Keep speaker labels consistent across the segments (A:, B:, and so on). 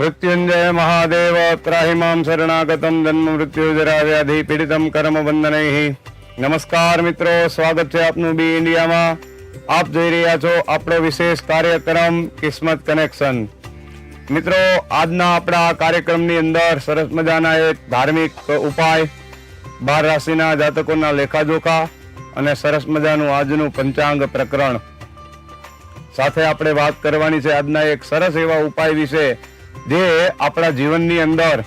A: મૃત્યુંજય મહાદેવ ત્રાહિમામ શરણાગતમ જન્મ મૃત્યુ જરા વ્યાધિ પીડિતમ કર્મ બંધનૈ નમસ્કાર મિત્રો સ્વાગત છે આપનું બી ઇન્ડિયામાં। આપ જોઈ રહ્યા છો આપણો વિશેષ કાર્યક્રમ, કિસ્મત કનેક્શન. મિત્રો, આજના આપણા કાર્યક્રમની અંદર સરસ મજાના એક ધાર્મિક ઉપાય, બાર રાશિના જાતકોના લેખાજોખા અને સરસ મજાનું આજનું પંચાંગ પ્રકરણ. સાથે આપણે વાત કરવાની છે આજના એક સરસ એવા ઉપાય વિશે. જે આપણા જીવનની અંદર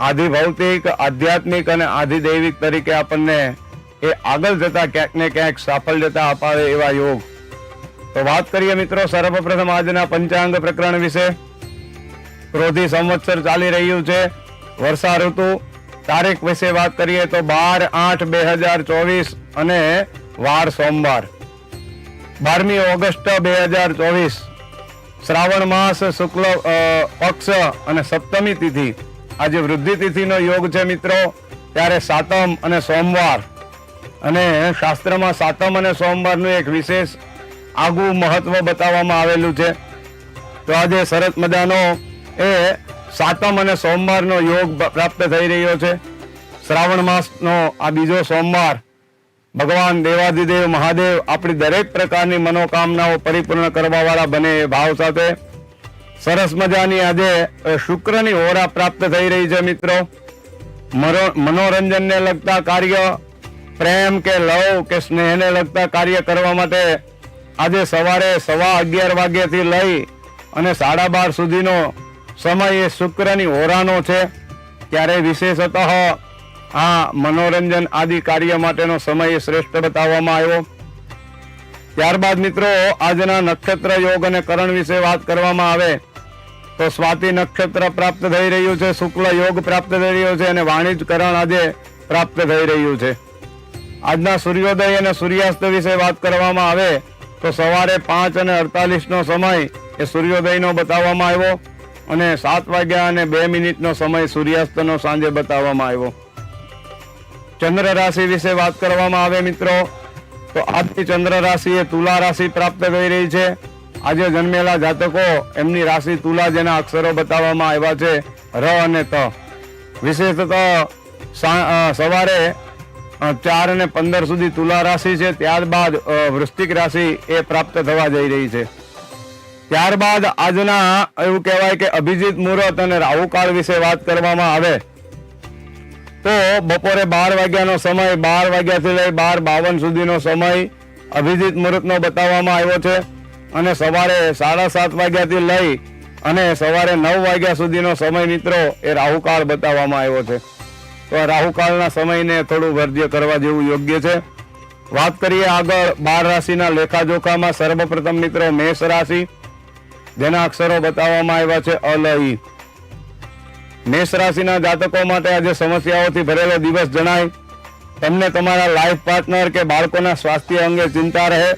A: આધિ ભૌતિક આધ્યાત્મિક અને આધિ દૈવિક તરીકે આપણને એ આગળ જતા ક્યાંક ને ક્યાંક સાફલ્યતા અપાવે એવા યોગ. તો વાત કરીએ મિત્રો સર્વપ્રથમ આજના પંચાંગ પ્રકરણ વિશે. ક્રોધી સંવત્સર ચાલી રહ્યું છે. વર્ષા ઋતુ, તારીખ વિશે વાત કરીએ તો બાર આઠ બે હજાર ચોવીસ અને વાર સોમવાર. બારમી ઓગસ્ટ બે હજાર ચોવીસ. શ્રાવણ માસ, શુક્લ પક્ષ અને સપ્તમી તિથિ. આજે વૃદ્ધિ તિથિનો યોગ છે મિત્રો. ત્યારે સાતમ અને સોમવાર. અને શાસ્ત્રમાં સાતમ અને સોમવારનું એક વિશેષ આગવું મહત્વ બતાવવામાં આવેલું છે. તો આજે સરસ મજાનો એ સાતમ અને સોમવારનો યોગ પ્રાપ્ત થઈ રહ્યો છે. શ્રાવણ માસનો આ બીજો સોમવાર ભગવાન દેવાદિદેવ મહાદેવ આપણી દરેક પ્રકારની મનોકામનાઓ પરિપૂર્ણ કરવા વાળા બને ભાવ સાથે. સરસ મજાની આજે શુક્રની હોરા પ્રાપ્ત થઈ રહી છે મિત્રો. મનોરંજનને લગતા કાર્ય, પ્રેમ કે લવ કે સ્નેહને લગતા કાર્ય કરવા માટે આજે સવારે સવા અગિયાર વાગ્યાથી લઈ અને સાડા બાર સુધીનો સમય એ શુક્રની હોરાનો છે. ત્યારે વિશેષતઃ આ મનોરંજન આદિ કાર્ય માટેનો સમય શ્રેષ્ઠ બતાવવામાં આવ્યો. ત્યારબાદ મિત્રો, આજના નક્ષત્ર યોગ અને કરણ વિશે વાત કરવામાં આવે, તો સ્વાતિ નક્ષત્ર પ્રાપ્ત થઈ રહ્યું છે, શુક્લ યોગ પ્રાપ્ત થઈ રહ્યો છે અને વાણિજ કરણ આજે પ્રાપ્ત થઈ રહ્યું છે. આજના સૂર્યોદય અને સૂર્યાસ્ત વિશે વાત કરવામાં આવે, તો સવારે પાંચ અને અડતાલીસનો સમય એ સૂર્યોદયનો બતાવવામાં આવ્યો અને સાત વાગ્યા અને બે મિનિટનો સમય સૂર્યાસ્તનો સાંજે બતાવવામાં આવ્યો. ચંદ્ર રાશિ વિશે વાત કરવામાં આવે મિત્રો, તો આજની ચંદ્ર રાશિ એ તુલા રાશિ પ્રાપ્ત થઈ રહી છે. આજે જન્મેલા જાતકો એમની રાશિ તુલા જેના અક્ષરો બતાવવામાં આવ્યા છે, ર અને ત. વિશેષતઃ સવારે ચાર અને પંદર સુધી તુલા રાશિ છે, ત્યારબાદ વૃશ્ચિક રાશિ એ પ્રાપ્ત થવા જઈ રહી છે. ત્યારબાદ આજના એવું કહેવાય કે અભિજીત મુહૂર્ત અને રાહુકાળ વિશે વાત કરવામાં આવે. તો બપોરે બાર વાગ્યાનો સમય, બાર વાગ્યાથી લઈ બાર બાવન સુધીનો સમય અભિજીત મુહૂર્તનો બતાવવામાં આવ્યો છે. અને સવારે સાડા સાત વાગ્યાથી લઈ અને સવારે નવ વાગ્યા સુધીનો સમય મિત્રો એ રાહુકાળ બતાવવામાં આવ્યો છે. તો રાહુકાળના સમયને થોડું વર્જ્ય કરવા જેવું યોગ્ય છે. વાત કરીએ આગળ બાર રાશિના લેખાજોખામાં. સર્વપ્રથમ મિત્રો મેષ રાશિ. જેના અક્ષરો બતાવવામાં આવ્યા છે અલઈ મેષ રાશિના જાતકો માટે આજે સમસ્યાઓથી ભરેલો દિવસ જણાય. તમને તમારા લાઈફ પાર્ટનર કે બાળકોના સ્વાસ્થ્ય અંગે ચિંતા રહે.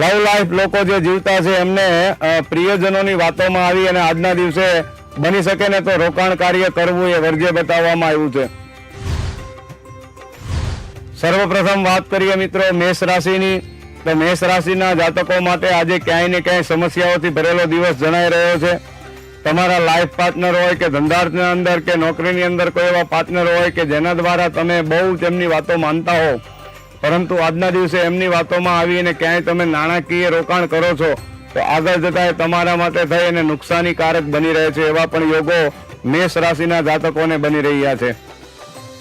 A: લવ લાઈફ લોકો જે જીવતા છે, એમને પ્રિયજનોની વાતોમાં આવી અને આજના દિવસે બની શકે ને તો રોકાણ કાર્ય કરવું એ વર્જ્ય બતાવવામાં આવ્યું છે. સર્વપ્રથમ વાત કરીએ મિત્રો મેષ રાશિની. તો મેષ રાશિના જાતકો માટે આજે ક્યાંય ને ક્યાંય સમસ્યાઓથી ભરેલો દિવસ જણાઈ રહ્યો છે. તમારા લાઈફ પાર્ટનર હોય કે ધંધાર્થના અંદર કે નોકરીની અંદર કોઈ એવા પાર્ટનર હોય કે જેના દ્વારા તમે બહુ તેમની વાતો માનતા હો. પરંતુ આજના દિવસે એમની વાતોમાં આવીને ક્યાંય તમે નાણાકીય રોકાણ કરો છો, તો આગળ જતા એ તમારા માટે થઈ અને નુકસાનીકારક બની રહે છે એવા પણ યોગો મેષ રાશિના જાતકોને બની રહ્યા છે.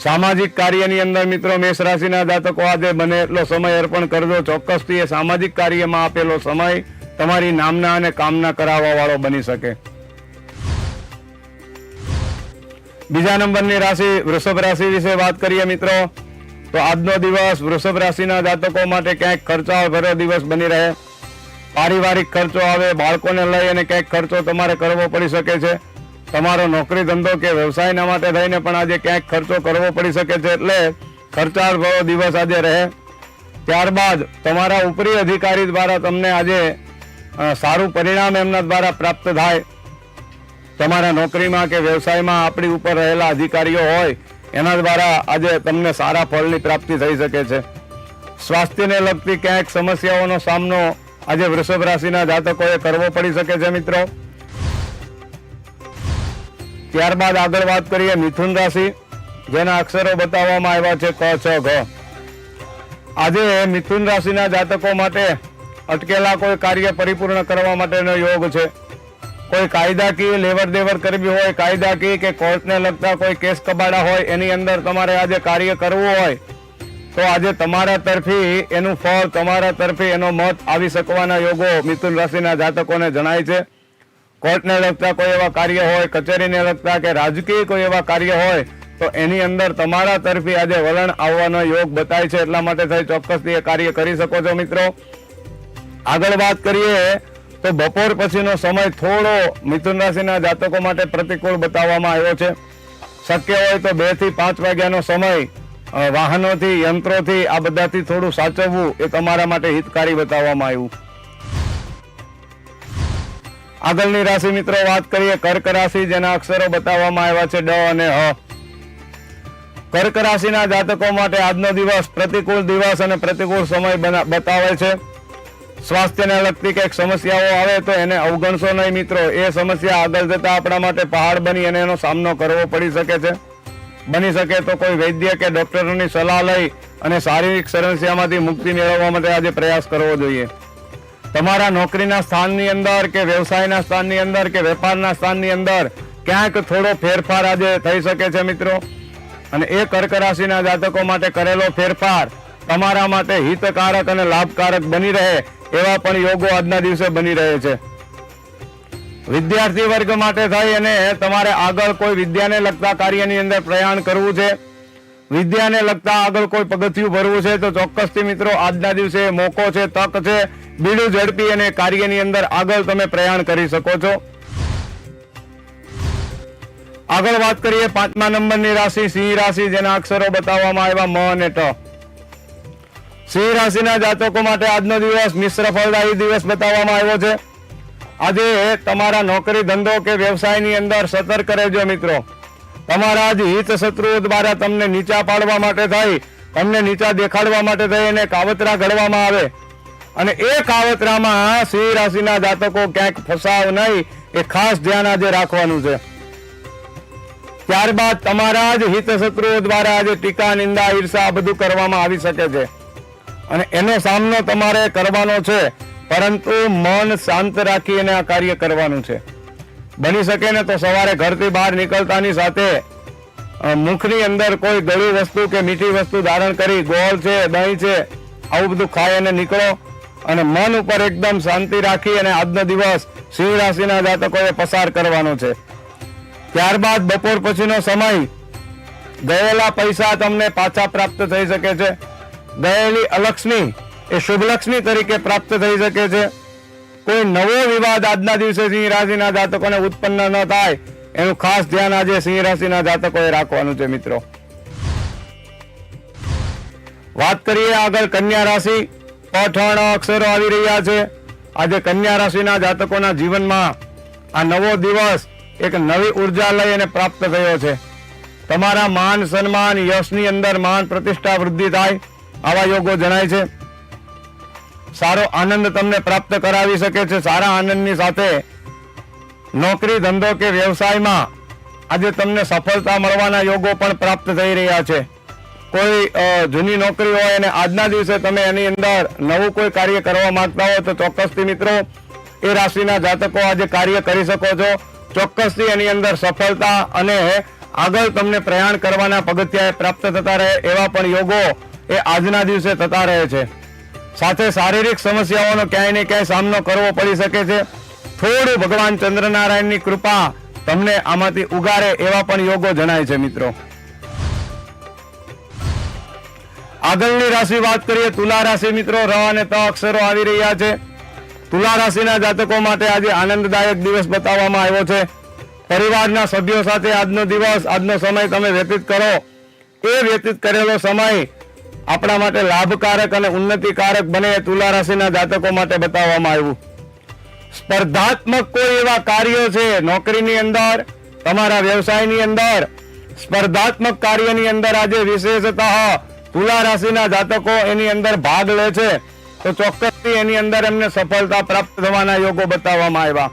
A: સામાજિક કાર્યની અંદર મિત્રો મેષ રાશિના જાતકો આજે બને એટલો સમય અર્પણ કરજો. ચોક્કસથી એ સામાજિક કાર્યમાં આપેલો સમય તમારી નામના અને કામના કરાવવા વાળો બની શકે. બીજા નંબરની રાશિ વૃષભ રાશિ વિશે વાત કરીએ મિત્રો. તો આજનો દિવસ વૃષભ રાશિના જાતકો માટે ક્યાંક ખર્ચાળ ભર્યો દિવસ બની રહે. પારિવારિક ખર્ચો આવે, બાળકોને લઈ અને ક્યાંક ખર્ચો તમારે કરવો પડી શકે છે. તમારો નોકરી ધંધો કે વ્યવસાયના માટે થઈને પણ આજે ક્યાંક ખર્ચો કરવો પડી શકે છે એટલે ખર્ચાળ ભરો દિવસ આજે રહે. ત્યારબાદ તમારા ઉપરી અધિકારી દ્વારા તમને આજે સારું પરિણામ એમના દ્વારા પ્રાપ્ત થાય. તમારા નોકરીમાં કે વ્યવસાયમાં આપણી ઉપર રહેલા અધિકારીઓ હોય, એના દ્વારા આજે તમને સારા ફળની પ્રાપ્તિ થઈ શકે છે. સ્વાસ્થ્યને લગતી ક્યાંક સમસ્યાઓનો સામનો આજે વૃષભ રાશિના જાતકોએ કરવો પડી શકે છે, મિત્રો. ત્યારબાદ આગળ વાત કરીએ મિથુન રાશિ, જેના અક્ષરો બતાવવામાં આવ્યા છે ક, છ, ઘ. આજે મિથુન રાશિના જાતકો માટે અટકેલા કોઈ કાર્ય પરિપૂર્ણ કરવા માટેનો યોગ છે. કોઈ કાયદાકીય લેવડ દેવડ કરવી હોય કાયદાકીય કે કોર્ટને લગતા કોઈ કેસ કબાડા હોય, એની અંદર તમારે આજે કાર્ય કરવું હોય, તો આજે તમારા તરફી એનું ફળ, તમારા તરફી એનો મત આવી શકવાના યોગો મિથુન રાશિના જાતકોને જણાય છે. કોર્ટને લગતા કોઈ એવા કાર્ય હોય, કચેરીને લગતા કે રાજકીય કોઈ એવા કાર્ય હોય, તો એની અંદર તમારા તરફી આજે વલણ આવવાનો યોગ બતાય છે. એટલા માટે થઈ ચોક્કસથી એ કાર્ય કરી શકો છો મિત્રો. આગળ વાત કરીએ તો બપોર પછીનો સમય થોડો મિથુન રાશિના જાતકો માટે પ્રતિકૂળ બતાવવામાં આવ્યો છે. શક્ય હોય તો બેથી પાંચ વાગ્યાનો સમય વાહનોથી, યંત્રોથી આ બધાથી થોડું સાચવવું એ તમારા માટે હિતકારી બતાવવામાં આવ્યું. આગળની રાશિ મિત્રો વાત કરીએ કર્ક રાશિ, જેના અક્ષરો બતાવવામાં આવ્યા છે ડ અને હ કર્ક રાશિના જાતકો માટે આજનો દિવસ પ્રતિકૂળ દિવસ અને પ્રતિકૂળ સમય બતાવે છે. સ્વાસ્થ્યને લગતી કંઈક સમસ્યાઓ આવે તો એને અવગણશો નહીં મિત્રો. એ સમસ્યા આગળ જતા આપણા માટે પહાડ બની અને એનો સામનો કરવો પડી શકે છે. બની શકે તો કોઈ વૈદ્ય કે ડોક્ટરોની સલાહ લઈ અને શારીરિક સમસ્યામાંથી મુક્તિ મેળવવા માટે આજે પ્રયાસ કરવો જોઈએ. તમારા નોકરીના સ્થાનની અંદર કે વ્યવસાયના સ્થાનની અંદર કે વેપારના સ્થાનની અંદર ક્યાંક થોડો ફેરફાર આજે થઈ શકે છે મિત્રો. અને એ કર્ક રાશિના જાતકો માટે કરેલો ફેરફાર તમારા માટે હિતકારક અને લાભકારક બની રહે એવા પણ યોગો આજના દિવસે બની રહે છે. વિદ્યાર્થી વર્ગ માટે થઈ અને તમારે આગળ કોઈ વિદ્યાને લગતા કાર્યની અંદર પ્રયાણ કરવું છે. વિદ્યાને લગતા આગળ કોઈ પગથિયું ભરવું છે તો ચોક્કસથી મિત્રો આજના દિવસે મોકો છે, તક છે. બીડું ઝડપી અને કાર્યની અંદર આગળ તમે પ્રયાણ કરી શકો છો. આગળ વાત કરીએ પાંચમા નંબરની રાશિ, સિંહ રાશિ, જેના અક્ષરો બતાવવામાં આવ્યા, મ અને ટ. સિંહ રાશિના જાતકો માટે આજનો દિવસ મિશ્ર ફળદાયી દિવસ બતાવવામાં આવ્યો છે. આજે તમારા નોકરી, ધંધો કે વ્યવસાયની અંદર સતર્ક રહેજો મિત્રો. તમારા જ હિત શત્રુઓ દ્વારા તમને નીચા પાડવા માટે થઈ, તમને નીચા દેખાડવા માટે થઈ અને કાવતરા ઘડવામાં આવે. અને એ કાવતરામાં સિંહ રાશિના જાતકો ક્યાંક ફસાવ નહીં, એ ખાસ ધ્યાન આજે રાખવાનું છે. ત્યારબાદ તમારા જ હિત શત્રુઓ દ્વારા આજે ટીકા, નિંદા, ઈર્ષા બધું કરવામાં આવી શકે છે. અને એનો સામનો તમારે કરવાનો છે. પરંતુ મન શાંત રાખી અને આ કાર્ય કરવાનું છે. બની શકે ને તો સવારે ઘરથી બહાર નીકળતાની સાથે મુખની અંદર કોઈ ગળી વસ્તુ કે મીઠી વસ્તુ ધારણ કરી, ગોળ છે, દહીં છે, આવું બધું ખાઈ અને નીકળો. અને મન ઉપર એકદમ શાંતિ રાખી અને આજનો દિવસ સિંહ રાશિના જાતકોએ પસાર કરવાનો છે. ત્યારબાદ બપોર પછીનો સમય. ગયેલા પૈસા તમને પાછા પ્રાપ્ત થઈ શકે છે. ગયેલી અલક્ષ્મી એ શુભલક્ષ્મી તરીકે પ્રાપ્ત થઈ શકે છે. કોઈ નવો વિવાદ આજના દિવસે સિંહ રાશિના જાતકોને ઉત્પન્ન ન થાય, એનું ખાસ ધ્યાન આજે સિંહ રાશિના જાતકોએ રાખવાનું છે મિત્રો. વાત કરીએ આગળ કન્યા રાશિ. પઠણ અક્ષરો આવી રહ્યા છે. આજે કન્યા રાશિના જાતકોના જીવનમાં આ નવો દિવસ એક નવી ઊર્જા લઈ અને પ્રાપ્ત થયો છે. તમારા માન સન્માન યશની અંદર માન પ્રતિષ્ઠા વૃદ્ધિ થાય. આવા યોગો જણાય છે. સારો આનંદ તમને પ્રાપ્ત કરાવી શકે છે. સારા આનંદની સાથે નોકરી, ધંધો કે વ્યવસાયમાં આજે તમને સફળતા મળવાના યોગો પણ પ્રાપ્ત થઈ રહ્યા છે. કોઈ જૂની નોકરી હોય અને આજના દિવસે તમે એની અંદર નવું કોઈ કાર્ય કરવા માંગતા હોય તો ચોક્કસથી મિત્રો એ રાશિના જાતકો આજે કાર્ય કરી શકો છો. ચોક્કસથી એની અંદર સફળતા અને આગળ તમને પ્રયાણ કરવાના પગથિયા પ્રાપ્ત થતા રહે એવા પણ યોગો એ આજના દિવસે થતા રહે છે. સાથે શારીરિક સમસ્યાઓનો ક્યાંય ને ક્યાંય સામનો કરવો પડી શકે છે. થોડું ભગવાન ચંદ્રનારાયણની કૃપા તમને આમાંથી ઉગારે એવા પણ યોગો જણાય છે મિત્રો. આગળની રાશિ વાત કરીએ તુલા રાશિ મિત્રો, ર અને ત અક્ષરો આવી રહ્યા છે. તુલા રાશિના જાતકો માટે આજે આનંદદાયક દિવસ બતાવવામાં આવ્યો છે. પરિવારના સભ્યો સાથે આજનો દિવસ, આજનો સમય તમે વ્યતીત કરો. એ વ્યતીત કરેલો સમય આપણા માટે લાભકારક અને ઉન્નતિકારક બને તુલા રાશિના જાતકો માટે બતાવવામાં આવ્યું. સ્પર્ધાત્મક કોઈ એવા કાર્યો છે નોકરીની અંદર, તમારા વ્યવસાયની અંદર. સ્પર્ધાત્મક કાર્યની અંદર આજે વિશેષતઃ તુલા રાશિના જાતકો એની અંદર ભાગ લે છે. તો ચોક્કસથી એની અંદર એમને સફળતા પ્રાપ્ત થવાના યોગો બતાવવામાં આવ્યા.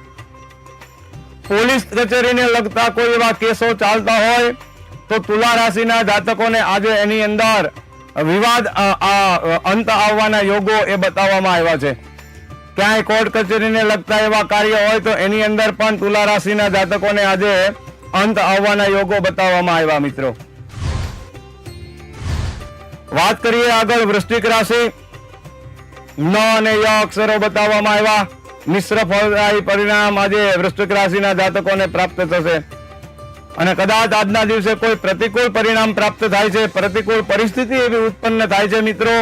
A: પોલીસ કચેરીને લગતા કોઈ એવા કેસો ચાલતા હોય, તો તુલા રાશિના જાતકોને આજે એની અંદર વિવાદ અંત આવવાના યોગો એ બતાવવામાં આવ્યા છે. ક્યાંય કોર્ટ કચેરીને લગતા એવા કાર્ય હોય તો એની અંદર પણ તુલા રાશિના જાતકોને આજે અંત આવવાના યોગો બતાવવામાં આવ્યા, મિત્રો. વાત કરીએ આગળ વૃષ્ટિક રાશિ. ન અને ય અક્ષરો બતાવવામાં આવ્યા. મિશ્ર ફળદાયી પરિણામ આજે વૃષ્ટિક રાશિના જાતકોને પ્રાપ્ત થશે. અને કદાચ આજના દિવસે કોઈ પ્રતિકૂળ પરિણામ પ્રાપ્ત થાય છે, પ્રતિકૂળ પરિસ્થિતિ એવી ઉત્પન્ન થાય છે મિત્રો,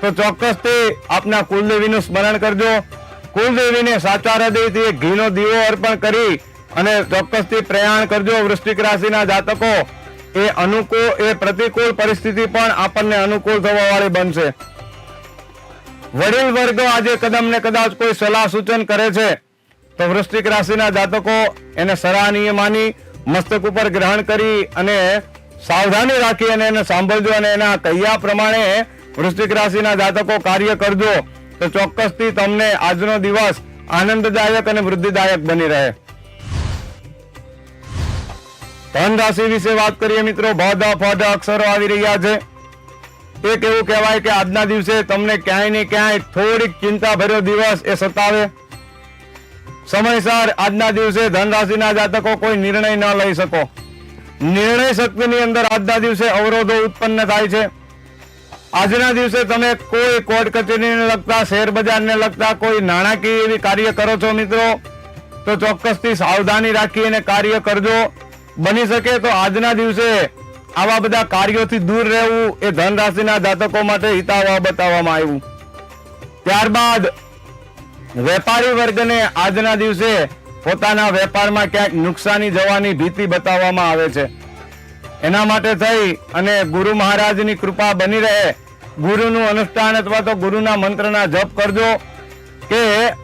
A: તો ચોક્કસથી આપના કુલદેવીનું સ્મરણ કરજો. કુલદેવીને સાચા હૃદયથી ઘીનો દીવો અર્પણ કરી અને ચોક્કસથી પ્રયાણ કરજો વૃશ્ચિક રાશિના જાતકો. એ અનુકૂળ, એ પ્રતિકૂળ પરિસ્થિતિ પણ આપણને અનુકૂળ થવા વાળી બનશે. વડીલ વર્ગ આજે કદમ ને કદાચ કોઈ સલાહ સૂચન કરે છે, તો વૃશ્ચિક રાશિના જાતકો એને સરાહનીય માની મસ્તક ઉપર ગ્રહણ કરી અને સાવધાની રાખી અને એને સાંભળજો અને એના કહ્યા પ્રમાણે વૃશ્ચિક રાશિના જાતકો કાર્ય કરજો. તો ચોક્કસથી તમને આજનો દિવસ આનંદદાયક અને વૃદ્ધિદાયક બની રહે. ધન રાશિ વિશે વાત કરીએ મિત્રો, ભદ ફડ અક્ષરો આવી રહ્યા છે. એક એવું કહેવાય કે આજના દિવસે તમને ક્યાંય ને ક્યાંય થોડીક ચિંતા ભર્યો દિવસ એ સતાવે. સમયસર આજના દિવસે ધન રાશિના જાતકો કોઈ નિર્ણય ન લઈ શકો. નિર્ણય શક્તિની અંદર આજના દિવસે અવરોધો ઉત્પન્ન થાય છે. આજના દિવસે તમે કોઈ કોર્ટ કચેરીને લગતા, શેર બજારને લગતા કોઈ નાણાકીય એવી કાર્ય કરો છો મિત્રો? તો ચોક્કસથી સાવધાની રાખી અને કાર્ય કરજો. બની શકે તો આજના દિવસે આવા બધા કાર્યોથી દૂર રહેવું એ ધન રાશિના જાતકો માટે હિતાવહ બતાવવામાં આવ્યું. ત્યારબાદ વેપારી વર્ગને આજના દિવસે પોતાના વેપારમાં ક્યાંક નુકસાની જવાની ભીતિ બતાવવામાં આવે છે. એના માટે થઈ અને ગુરુ મહારાજની કૃપા બની રહે. ગુરુનું અનુષ્ઠાન અથવા તો ગુરુના મંત્રના જપ કરજો કે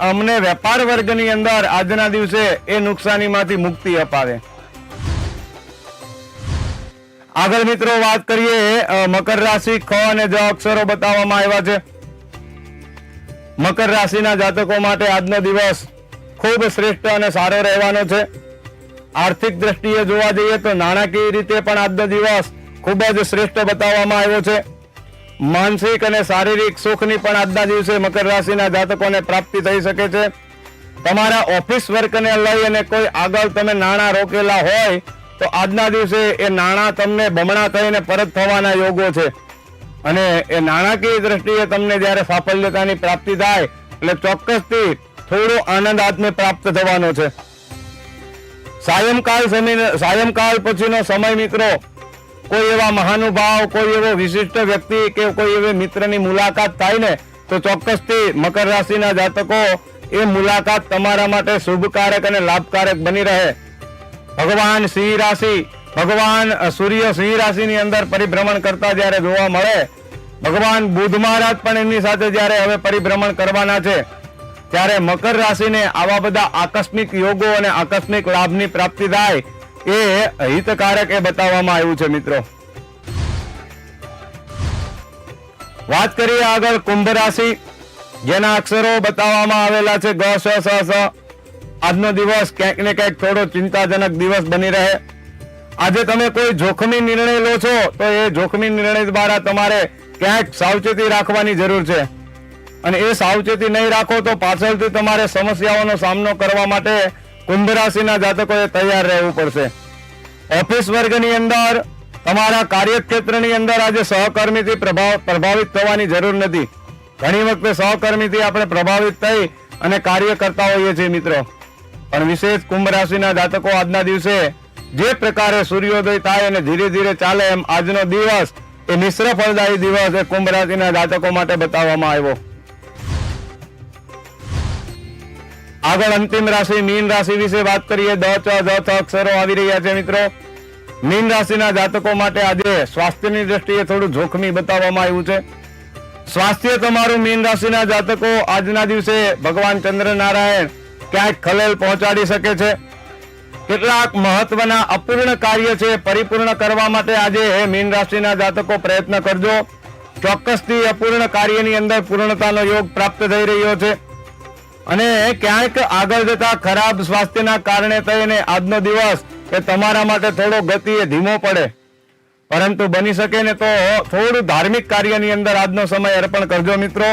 A: અમને વેપાર વર્ગની અંદર આજના દિવસે એ નુકસાનીમાંથી મુક્તિ અપાવે. આગળ મિત્રો વાત કરીએ મકર રાશિ ખ અને જ અક્ષરો બતાવવામાં આવ્યા છે. મકર રાશિના જાતકો માટે આજનો દિવસ ખૂબ શ્રેષ્ઠ અને સારો રહેવાનો છે. આર્થિક દ્રષ્ટિએ જોવા જઈએ તો નાણાકીય રીતે પણ આજનો દિવસ ખૂબ જ શ્રેષ્ઠ બતાવવામાં આવ્યો છે. માનસિક અને શારીરિક સુખની પણ આજના દિવસે મકર રાશિના જાતકોને પ્રાપ્તિ થઈ શકે છે. તમારા ઓફિસ વર્કને લઈ અને કોઈ આગળ તમે નાણાં રોકેલા હોય તો આજના દિવસે એ નાણાં તમને બમણા થઈને પરત થવાના યોગો છે. અને એ નાણાકીય દ્રષ્ટિએ તમને જ્યારે સાફલ્યતાની પ્રાપ્તિ થાય, એટલે ચોક્કસથી થોડો આનંદ આત્મે પ્રાપ્ત થવાનો છે. સાયંકાળ સાયંકાળ પછીનો સમય મિત્રો, કોઈ એવા મહાનુભાવ, કોઈ એવો વિશિષ્ટ વ્યક્તિ કે કોઈ એવી મિત્રની મુલાકાત થાય ને, તો ચોક્કસથી મકર રાશિના જાતકો એ મુલાકાત તમારા માટે શુભકારક અને લાભકારક બની રહે. ભગવાન સિંહ રાશિ ભગવાન સૂર્ય સિંહ રાશિની અંદર પરિભ્રમણ કરતા જ્યારે જોવા મળે, ભગવાન બુધ મહારાજ પણ એમની સાથે જ્યારે હવે પરિભ્રમણ કરવાના છે, ત્યારે મકર રાશિને આવા બધા આકસ્મિક યોગો અને આકસ્મિક લાભની પ્રાપ્તિ થાય એ હિતકારક એ બતાવવામાં આવ્યું છે મિત્રો. વાત કરીએ આગળ કુંભ રાશિ, જેના અક્ષરો બતાવવામાં આવેલા છે ગ, સ સ આજનો દિવસ ક્યાંક ને ક્યાંક થોડો ચિંતાજનક દિવસ બની રહે. આજે તમે કોઈ જોખમી નિર્ણય લો છો, તો એ જોખમી નિર્ણય દ્વારા તમારે ક્યાંક સાવચેતી રાખવાની જરૂર છે. અને એ સાવચેતી નહીં રાખો તો પાછળથી તમારે સમસ્યાઓનો સામનો કરવા માટે કુંભ રાશિના જાતકોએ તૈયાર રહેવું પડશે. ઓફિસ વર્ગની અંદર, તમારા કાર્યક્ષેત્રની અંદર આજે સહકર્મીથી પ્રભાવ, પ્રભાવિત થવાની જરૂર નથી. ઘણી વખતે સહકર્મીથી આપણે પ્રભાવિત થઈ અને કાર્ય કરતા હોઈએ છીએ મિત્રો. પણ વિશેષ કુંભ રાશિના જાતકો આજના દિવસે જે પ્રકારે સૂર્યોદય થાય અને ધીરે ધીરે ચાલે એમ આજનો દિવસ એ મિશ્ર ફળદાયી દિવસ એ કુંભ રાશિના જાતકો માટે બતાવવામાં આવ્યો. આગળ અંતિમ રાશિ મીન રાશિ વિશે વાત કરીએ. દ, ચ દ થ અક્ષરો આવી રહ્યા છે મિત્રો. મીન રાશિના જાતકો માટે આજે સ્વાસ્થ્યની દ્રષ્ટિએ થોડું જોખમી બતાવવામાં આવ્યું છે. સ્વાસ્થ્ય તમારું મીન રાશિના જાતકો આજના દિવસે ભગવાન ચંદ્ર નારાયણ ક્યાંક ખલેલ પહોંચાડી શકે છે. કેટલાક મહત્વના અપૂર્ણ કાર્ય છે, પરિપૂર્ણ કરવા માટે આજે મીન રાશિના જાતકો પ્રયત્ન કરજો. ચોક્કસથી અપૂર્ણ કાર્યની અંદર પૂર્ણતાનો યોગ પ્રાપ્ત થઈ રહ્યો છે. અને ક્યાંક આગળ જતા ખરાબ સ્વાસ્થ્યના કારણે થઈને આજનો દિવસ એ તમારા માટે થોડો ગતિએ ધીમો પડે. પરંતુ બની શકે ને તો થોડું ધાર્મિક કાર્યની અંદર આજનો સમય અર્પણ કરજો મિત્રો.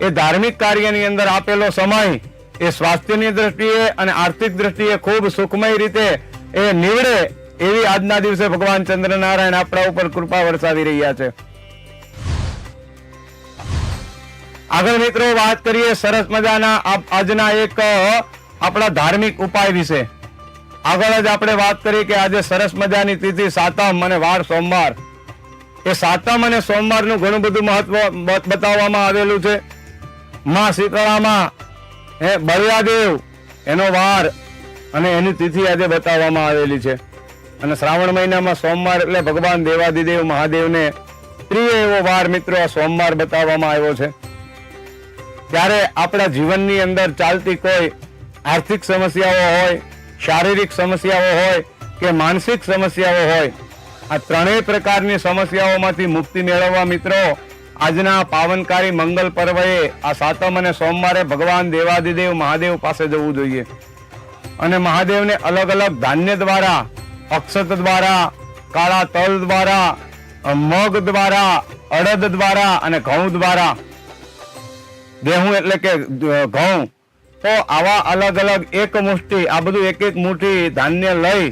A: એ ધાર્મિક કાર્યની અંદર આપેલો સમય એ સ્વાસ્થ્યની દ્રષ્ટિએ અને આર્થિક દ્રષ્ટિએ ખૂબ સુખમય રીતે એ નીવડે એવી આજના દિવસે ભગવાન ચંદ્રનારાયણ આપણા ઉપર કૃપા વરસાવી રહ્યા છે. આગળ મિત્રો વાત કરીએ સરસ મજાના આજના એક આપણા ધાર્મિક ઉપાય વિશે. આગળ જ આપણે વાત કરી કે આજે સરસ મજાની તિથિ સાતમ અને વાર સોમવાર. એ સાતમ અને સોમવારનું ઘણું બધું મહત્વ બતાવવામાં આવેલું છે. માં શીતળામાં હે બળિયાદેવ એનો વાર અને એની તિથિ આજે બતાવવામાં આવેલી છે. અને શ્રાવણ મહિનામાં સોમવાર એટલે ભગવાન દેવાદિદેવ મહાદેવને પ્રિય એવો વાર મિત્રો આ સોમવાર બતાવવામાં આવ્યો છે. ત્યારે આપણા જીવનની અંદર ચાલતી કોઈ આર્થિક સમસ્યાઓ હોય, શારીરિક સમસ્યાઓ હોય કે માનસિક સમસ્યાઓ હોય, આ ત્રણેય પ્રકારની સમસ્યાઓમાંથી મુક્તિ મેળવવા મિત્રો આજના પાવનકારી મંગલ પર્વએ આ સાતમ અને સોમવારે ભગવાન દેવાદિદેવ મહાદેવ પાસે જવું જોઈએ. અને મહાદેવને અલગ અલગ ધાન્ય દ્વારા, અક્ષત દ્વારા, કાળા તલ દ્વારા, મગ દ્વારા, અડદ દ્વારા અને ઘઉં દ્વારા ગેહું એટલે કે ઘઉં. તો આવા અલગ અલગ એક મુઠ્ઠી આ બધું એક એક મુઠ્ઠી ધાન્ય લઈ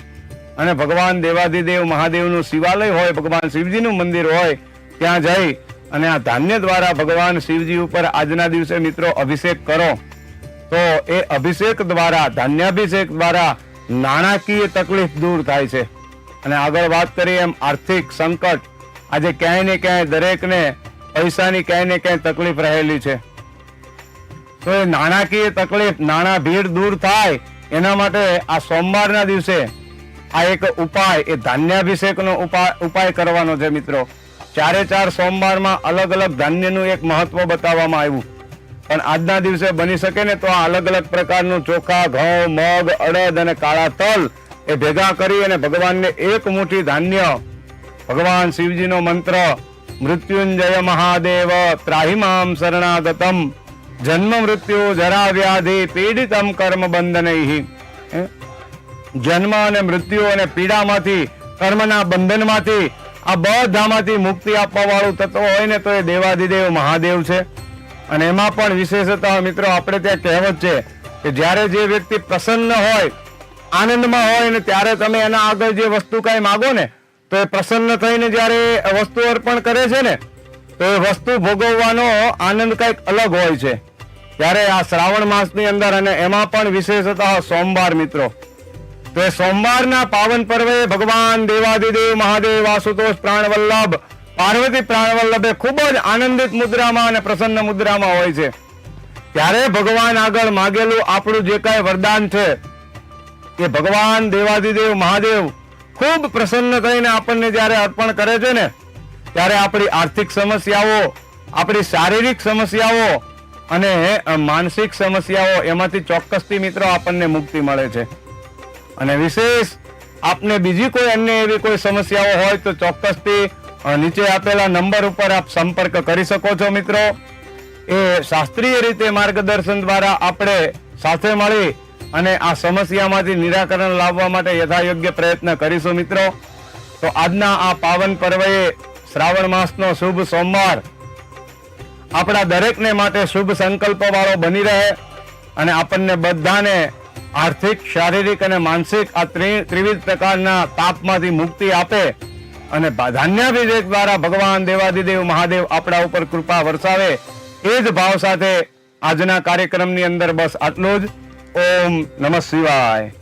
A: અને ભગવાન દેવાદિદેવ મહાદેવનું શિવાલય હોય, ભગવાન શિવજીનું મંદિર હોય, ત્યાં જઈ અને આ ધાન્ય દ્વારા ભગવાન શિવજી ઉપર આજના દિવસે મિત્રો અભિષેક કરો. તો એ અભિષેક દ્વારા, ધાન્યાભિષેક દ્વારા નાણાકીય તકલીફ દૂર થાય છે. અને આગળ વાત કરીએ એમ આર્થિક સંકટ. આજે ક્યાંય ને ક્યાંય દરેકને પૈસાની ક્યાંય ને ક્યાંય તકલીફ રહેલી છે. તો એ નાણાકીય તકલીફ, નાણાં ભીડ દૂર થાય, એના માટે આ સોમવારના દિવસે આ એક ઉપાય, એ ધાન્યાભિષેકનો ઉપાય ઉપાય કરવાનો છે મિત્રો. ચારે ચાર સોમવારમાં અલગ અલગ ધાન્યનું એક મહત્વ બતાવવામાં આવ્યું. પણ આજના દિવસે બની શકે ને તો આ અલગ અલગ પ્રકારનું ચોખા, ઘઉં, મગ, અડદ અને કાળા તલ એ ભેગા કરી અને ભગવાનને એક મુઠ્ઠી ધાન્ય. ભગવાન શિવજીનો મંત્ર, મૃત્યુંજય મહાદેવ ત્રાહિમામ શરણાગતમ. જન્મ મૃત્યુ જરા વ્યાધિ પીડિતમ કર્મ બંધનૈ. જન્મ અને મૃત્યુ અને પીડામાંથી, કર્મના બંધનમાંથી આ બધામાંથી મુક્તિ આપવા વાળું તત્વ હોય ને તો એ દેવાધિદેવ મહાદેવ છે. અને એમાં પણ વિશેષતા મિત્રો, આપણે ત્યાં કહેવત છે કે જ્યારે જે વ્યક્તિ પ્રસન્ન હોય, આનંદમાં હોય ને ત્યારે તમે એના આગળ જે વસ્તુ કાંઈ માગો ને, તો એ પ્રસન્ન થઈને જ્યારે વસ્તુ અર્પણ કરે છે ને, તો એ વસ્તુ ભોગવવાનો આનંદ કંઈક અલગ હોય છે. ત્યારે આ શ્રાવણ માસની અંદર અને એમાં પણ વિશેષતા સોમવાર મિત્રો. તો એ સોમવારના પાવન પર્વે ભગવાન દેવાદિદેવ મહાદેવ વાસુતોષ પ્રાણવલ્લભ, પાર્વતી પ્રાણવલ્લભે ખૂબ જ આનંદિત મુદ્રામાં અને પ્રસન્ન મુદ્રામાં હોય છે. ત્યારે ભગવાન આગળ માગેલું આપણું જે કાંઈ વરદાન છે, કે ભગવાન દેવાદિદેવ મહાદેવ ખૂબ પ્રસન્ન થઈને આપણને જ્યારે અર્પણ કરે છે ને, ત્યારે આપણી આર્થિક સમસ્યાઓ, આપણી શારીરિક સમસ્યાઓ અને માનસિક સમસ્યાઓ એમાંથી ચોક્કસથી મિત્રો આપણને મુક્તિ મળે છે. અને વિશેષ આપને બીજી કોઈ અન્ય એવી કોઈ સમસ્યાઓ હોય તો ચોક્કસથી નીચે આપેલા નંબર ઉપર આપ સંપર્ક કરી શકો છો મિત્રો. એ શાસ્ત્રીય રીતે માર્ગદર્શન દ્વારા આપણે સાથે મળી અને આ સમસ્યામાંથી નિરાકરણ લાવવા માટે યથાયોગ્ય પ્રયત્ન કરીશું મિત્રો. તો આજના આ પાવન પર્વએ શ્રાવણ માસનો શુભ સોમવાર. આપણા દરેકને માટે શુભ સંકલ્પ વાળો બની રહે અને આપણને બધાને આર્થિક, શારીરિક અને માનસિક આ ત્રિવિધ પ્રકારના તાપમાંથી મુક્તિ આપે અને ધાન્યાભિષેક દ્વારા ભગવાન દેવાદિદેવ મહાદેવ આપણા ઉપર કૃપા વરસાવે, એ જ ભાવ સાથે આજના કાર્યક્રમની અંદર બસ આટલું જ. ઓમ નમઃ શિવાય.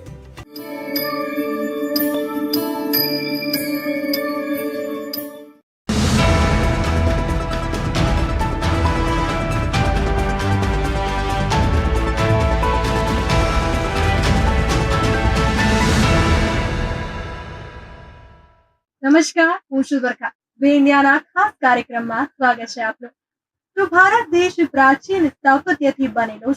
B: નમસ્કાર, હું છું બરખા બે ખાસ કાર્યક્રમમાં સ્વાગત છે આપનું. તો ભારત દેશ પ્રાચીન સ્થાપત્યથી બનેલો છે.